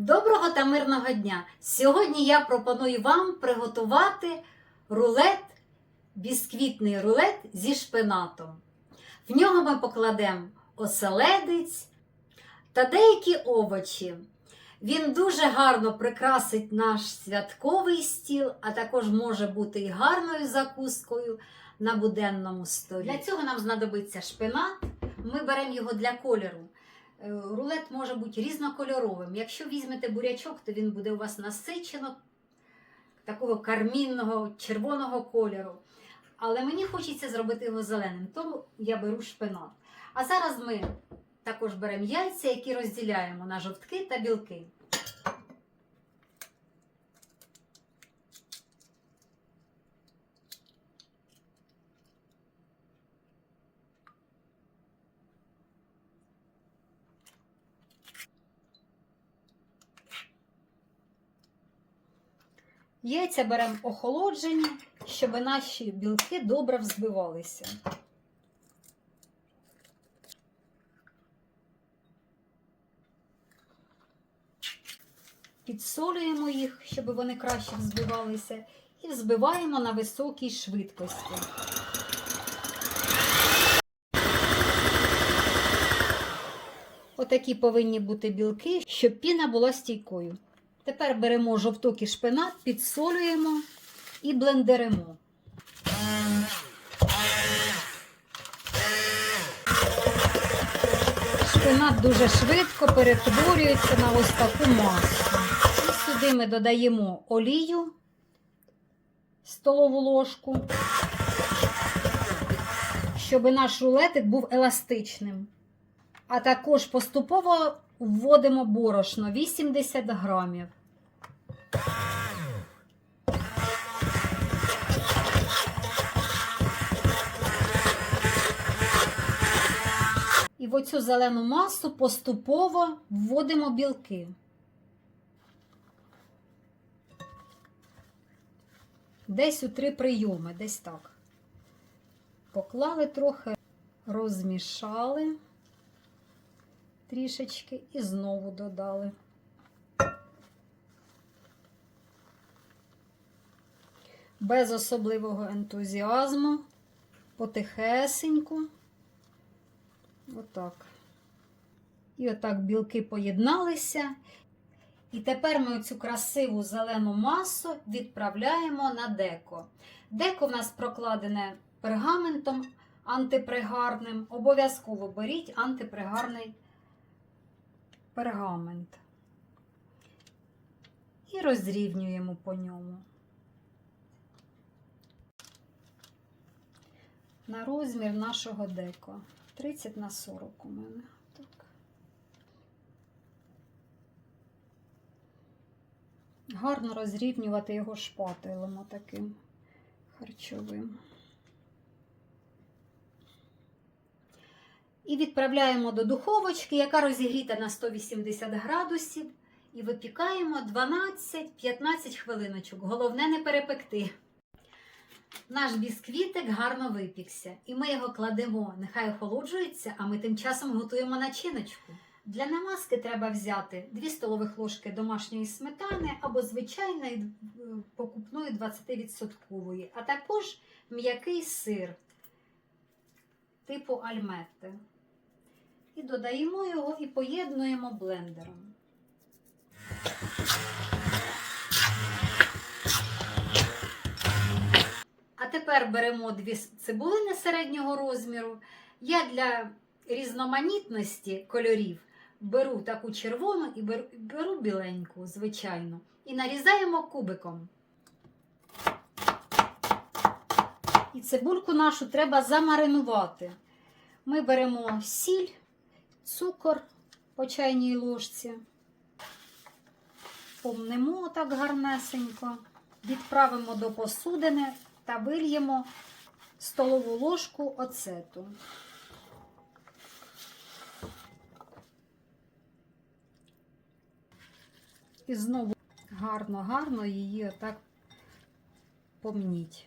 Доброго та мирного дня! Сьогодні я пропоную вам приготувати рулет, бісквітний рулет зі шпинатом. В нього ми покладемо оселедець та деякі овочі. Він дуже гарно прикрасить наш святковий стіл, а також може бути і гарною закускою на буденному столі. Для цього нам знадобиться шпинат. Ми беремо його для кольору. Е, Рулет може бути різнокольоровим. Якщо візьмете бурячок, то він буде у вас насичено такого кармінного червоного кольору. Але мені хочеться зробити його зеленим, тому я беру шпинат. А зараз ми також беремо яйця, які розділяємо на жовтки та білки. Яйця беремо охолоджені, щоб наші білки добре взбивалися. Підсолюємо їх, щоб вони краще взбивалися, і взбиваємо на високій швидкості. Отакі повинні бути білки, щоб піна була стійкою. Тепер беремо жовток і шпинат, підсолюємо і блендеримо. Шпинат дуже швидко перетворюється на ось таку масу. І сюди ми додаємо олію, столову ложку, щоб наш рулетик був еластичним. А також поступово вводимо борошно 80 грамів. І в оцю зелену масу поступово вводимо білки. Десь у три прийоми, десь так. Поклали трохи, розмішали трішечки і знову додали. Без особливого ентузіазму, потихесеньку. Отак. І отак білки поєдналися. І тепер ми цю красиву зелену масу відправляємо на деко. Деко в нас прокладене пергаментом антипригарним. Обов'язково беріть антипригарний пергамент. І розрівнюємо по ньому. На розмір нашого деко. 30 на 40 у мене. Так. Гарно розрівнювати його шпателем таким харчовим. І відправляємо до духовочки, яка розігріта на 180 градусів, і випікаємо 12-15 хвилиночок. Головне не перепекти. Наш бісквітик гарно випікся, і ми його кладемо, нехай охолоджується, а ми тим часом готуємо начиночку. Для намазки треба взяти 2 столових ложки домашньої сметани або звичайної е, покупної 20%, а також м'який сир типу альметте. І додаємо його і поєднуємо блендером. А тепер беремо дві цибулини середнього розміру. Я для різноманітності кольорів беру таку червону і беру, беру біленьку, звичайно, і нарізаємо кубиком. І цибульку нашу треба замаринувати. Ми беремо сіль, цукор по чайній ложці, помнемо так гарнесенько, відправимо до посудини та вильємо столову ложку оцету. І знову гарно-гарно її отак помніть.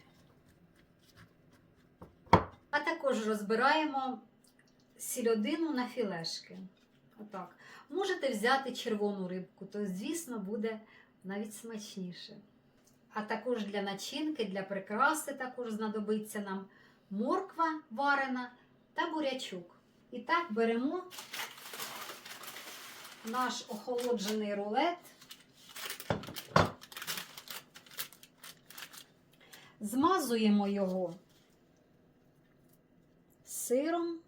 А також розбираємо сільодину на філешки. Отак. Можете взяти червону рибку, то, звісно, буде навіть смачніше. А також для начинки, для прикраси також знадобиться нам морква варена та бурячок. І так беремо наш охолоджений рулет. Змазуємо його сиром.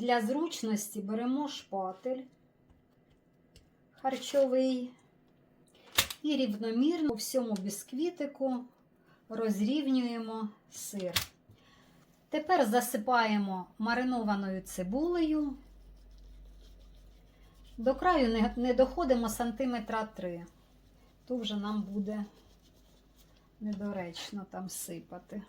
Для зручності беремо шпатель харчовий і рівномірно по всьому бісквітику розрівнюємо сир. Тепер засипаємо маринованою цибулею. До краю не, не доходимо сантиметра 3. То вже нам буде недоречно там сипати.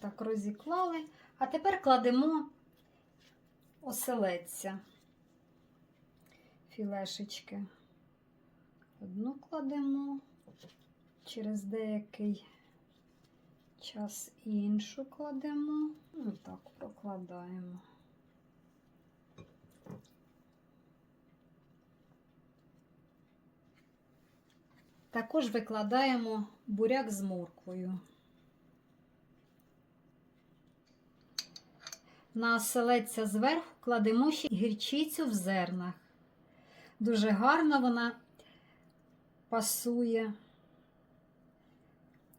Так розіклали. А тепер кладемо оселедця. Філешечки. Одну кладемо, через деякий час іншу кладемо. Ну, так прокладаємо. Також викладаємо буряк з морквою. На оселедця зверху кладемо ще гірчицю в зернах. Дуже гарно вона пасує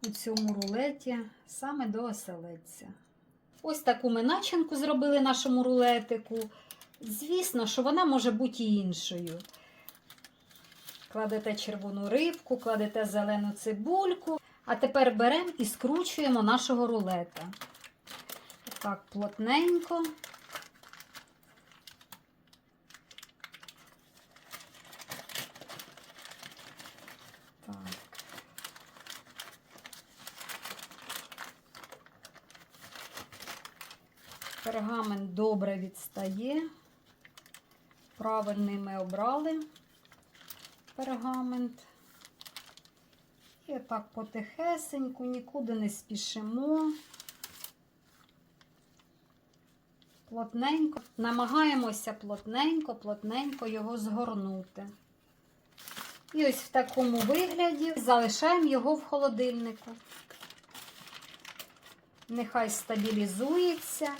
у цьому рулеті саме до оселедця. Ось таку ми начинку зробили нашому рулетику. Звісно, що вона може бути і іншою. Кладете червону рибку, кладете зелену цибульку, а тепер беремо і скручуємо нашого рулета. Так, плотненько. Так. Пергамент добре відстає. Правильний ми обрали пергамент. І так потихесеньку, нікуди не спішимо. Плотненько, намагаємося плотненько, плотненько його згорнути. І ось в такому вигляді залишаємо його в холодильнику. Нехай стабілізується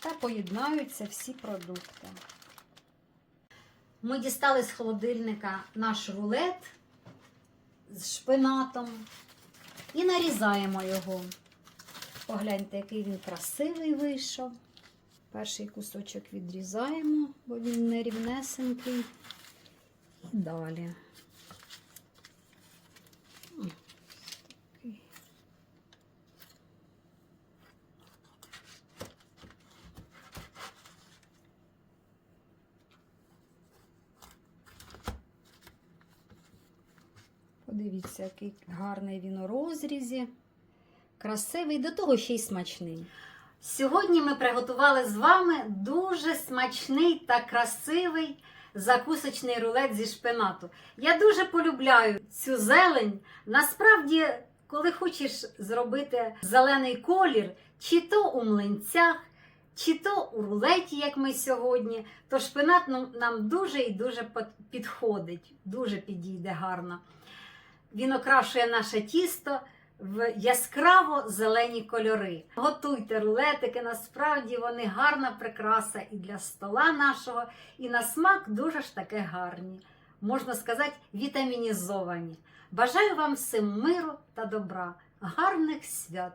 та поєднаються всі продукти. Ми дістали з холодильника наш рулет з шпинатом і нарізаємо його. Погляньте, який він красивий вийшов. Перший кусочок відрізаємо, бо він нерівнесенький. І далі. Подивіться, який гарний він у розрізі. Красивий, до того ще й смачний. Сьогодні ми приготували з вами дуже смачний та красивий закусочний рулет зі шпинату. Я дуже полюбляю цю зелень. Насправді, коли хочеш зробити зелений колір, чи то у млинцях, чи то у рулеті, як ми сьогодні, то шпинат нам дуже і дуже підходить, дуже підійде гарно. Він окрашує наше тісто в яскраво зелені кольори. Готуйте рулетики, насправді вони гарна прикраса і для стола нашого, і на смак дуже ж таки гарні. Можна сказати, вітамінізовані. Бажаю вам всім миру та добра, гарних свят!